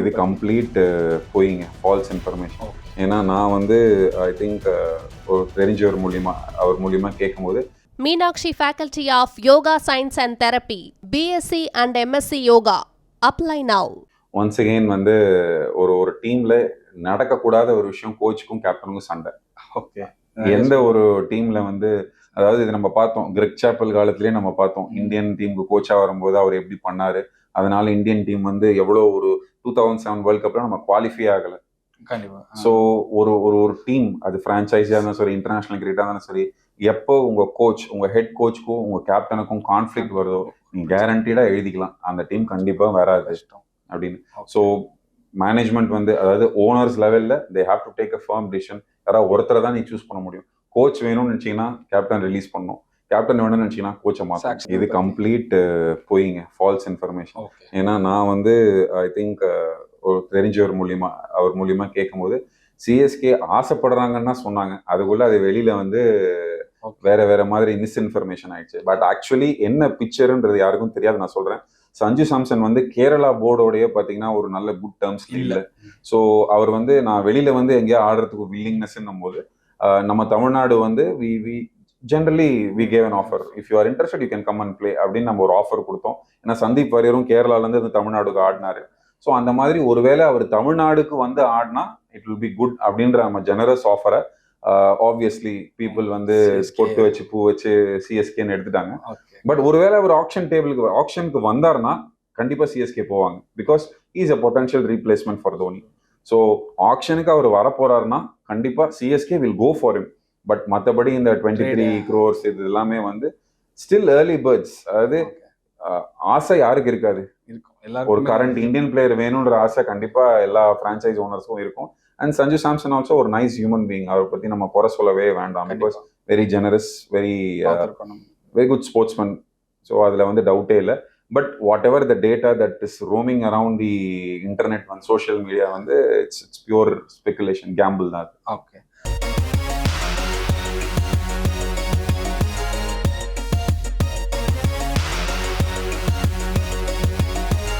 இது கம்ப்ளீட் போயிங்க. False information ஏன்னா நான் வந்து ஐ திங்க் ஒரு தெரிஞ்சவர் மூலியமா அவர் மூலியமா கேட்கும்போது Meenakshi Faculty of Yoga Science and Therapy, BSc and MSc Yoga. Apply now. Once again வந்து ஒரு ஒரு டீம்ல நடக்கக்கூடாத ஒரு விஷயம் கோச்சுக்கும் கேப்டனுக்கும் சண்டை. ஓகே எந்த ஒரு டீம்ல வந்து அதாவது இது நம்ம பார்த்தோம் கிரெக் சாப்பல் காலத்திலேயே நம்ம பார்த்தோம். இந்தியன் டீமுக்கு கோச்சா வரும்போது அவர் எப்படி பண்ணாரு? அதனால இந்தியன் டீம் வந்து எவ்வளோ ஒரு டூ தௌசண்ட் செவன் வேர்ல்ட் கப்ல நம்ம குவாலிஃபை ஆகல. கண்டிப்பா. ஸோ ஒரு ஒரு ஒரு டீம் அது ஃப்ரான்ச்சைஸியாக இருந்தாலும் சரி இன்டர்நேஷனல் கிரிக்கெட்டாக இருந்தாலும் சரி எப்போ உங்க கோச் உங்க ஹெட் கோச்சுக்கும் உங்க கேப்டனுக்கும் கான்ஃப்ளிக்ட் வருதோ நீங்க கேரண்டீடா எழுதிக்கலாம். அந்த டீம் கண்டிப்பா வராது. கஷ்டம். அப்படின்னு. ஸோ மேனேஜ்மெண்ட் வந்து அதாவது ஓனர்ஸ் லெவல்ல they have to take a firm decision யாராவது ஒருத்தரை தான் நீ சூஸ் பண்ண முடியும். கோச் வேணும்னு நினைச்சீங்கன்னா கேப்டன் ரிலீஸ் பண்ணும் கேப்டன் வேணும்னு நினைச்சீங்கன்னா கோச்சை Saxon இது. கம்ப்ளீட் போயிங்க ஃபால்ஸ் இன்ஃபர்மேஷன் ஏன்னா நான் வந்து ஐ திங்க் ஒரு தெரிஞ்சவர் மூலியமா அவர் மூலியமா கேட்கும்போது சிஎஸ்கே ஆசைப்படுறாங்கன்னு சொன்னாங்க. அதுக்குள்ள அது வெளியில வந்து. வேற வேற மாதிரி மிஸ்இன்ஃபர்மேஷன் ஆயிடுச்சு. பட் ஆக்சுவலி என்ன பிக்சருன்றது யாருக்கும் தெரியாது. நான் சொல்றேன். சஞ்சு சாம்சன் வந்து கேரளா போர்டோடய பாத்தீங்கன்னா ஒரு நல்ல குட் டேர்ம்ஸ் இல்ல. ஸோ அவர் வந்து நான் வெளியில வந்து எங்கேயோ ஆடுறதுக்கு வில்லிங்னஸ்ன்னும் போது நம்ம தமிழ்நாடு வந்து we we generally we gave an offer if you are interested you can come and play அப்படின்னு நம்ம ஒரு ஆஃபர் கொடுத்தோம். ஏன்னா சந்தீப் வாரியரும் கேரளால இருந்து இந்த தமிழ்நாடுக்கு ஆடினாரு. ஸோ அந்த மாதிரி ஒருவேளை அவர் தமிழ்நாடுக்கு வந்து ஆடினா இட் வில் பி குட் அப்படின்ற நம்ம ஜெனரஸ் ஆஃபரை ஆப்வியஸ்லி பீப்புள் வந்து. பொட்டு வச்சு பூ வச்சு சிஎஸ்கேன்னு எடுத்துட்டாங்க. பட் ஒருவேளை அவர் ஆப்ஷன் டேபிளுக்கு ஆப்ஷனுக்கு வந்தாருன்னா கண்டிப்பா சிஎஸ்கே போவாங்க. Because is a potential replacement for Dhoni so ஆப்ஷனுக்கு அவர் வர போறாருன்னா கண்டிப்பா CSK will go for him. But மற்றபடி இந்த டுவெண்ட்டி த்ரீ. க்ரோர்ஸ் இது எல்லாமே வந்து ஸ்டில் ஏர்லி பேர்ட்ஸ் அதாவது ஆசை யாருக்கு இருக்காது? இருக்கும். ஒரு கரண்ட் இந்தியன் பிளேயர் வேணுன்ற ஆசை கண்டிப்பா எல்லா ஃப்ரான்ச்சைஸ் ஓனர்ஸும் இருக்கும். அண்ட் சஞ்சு சாம்சன் ஆல்சோ ஒரு நைஸ் ஹியூமன் பீங் அவரை பத்தி நம்ம குறை சொல்லவே வேண்டாம். Because very generous very very good sportsman so அதில் வந்து டவுட்டே இல்லை. But whatever the data that is roaming around the internet வந்து சோஷியல் மீடியா வந்து it's it's pure speculation gamble தான் ஓகே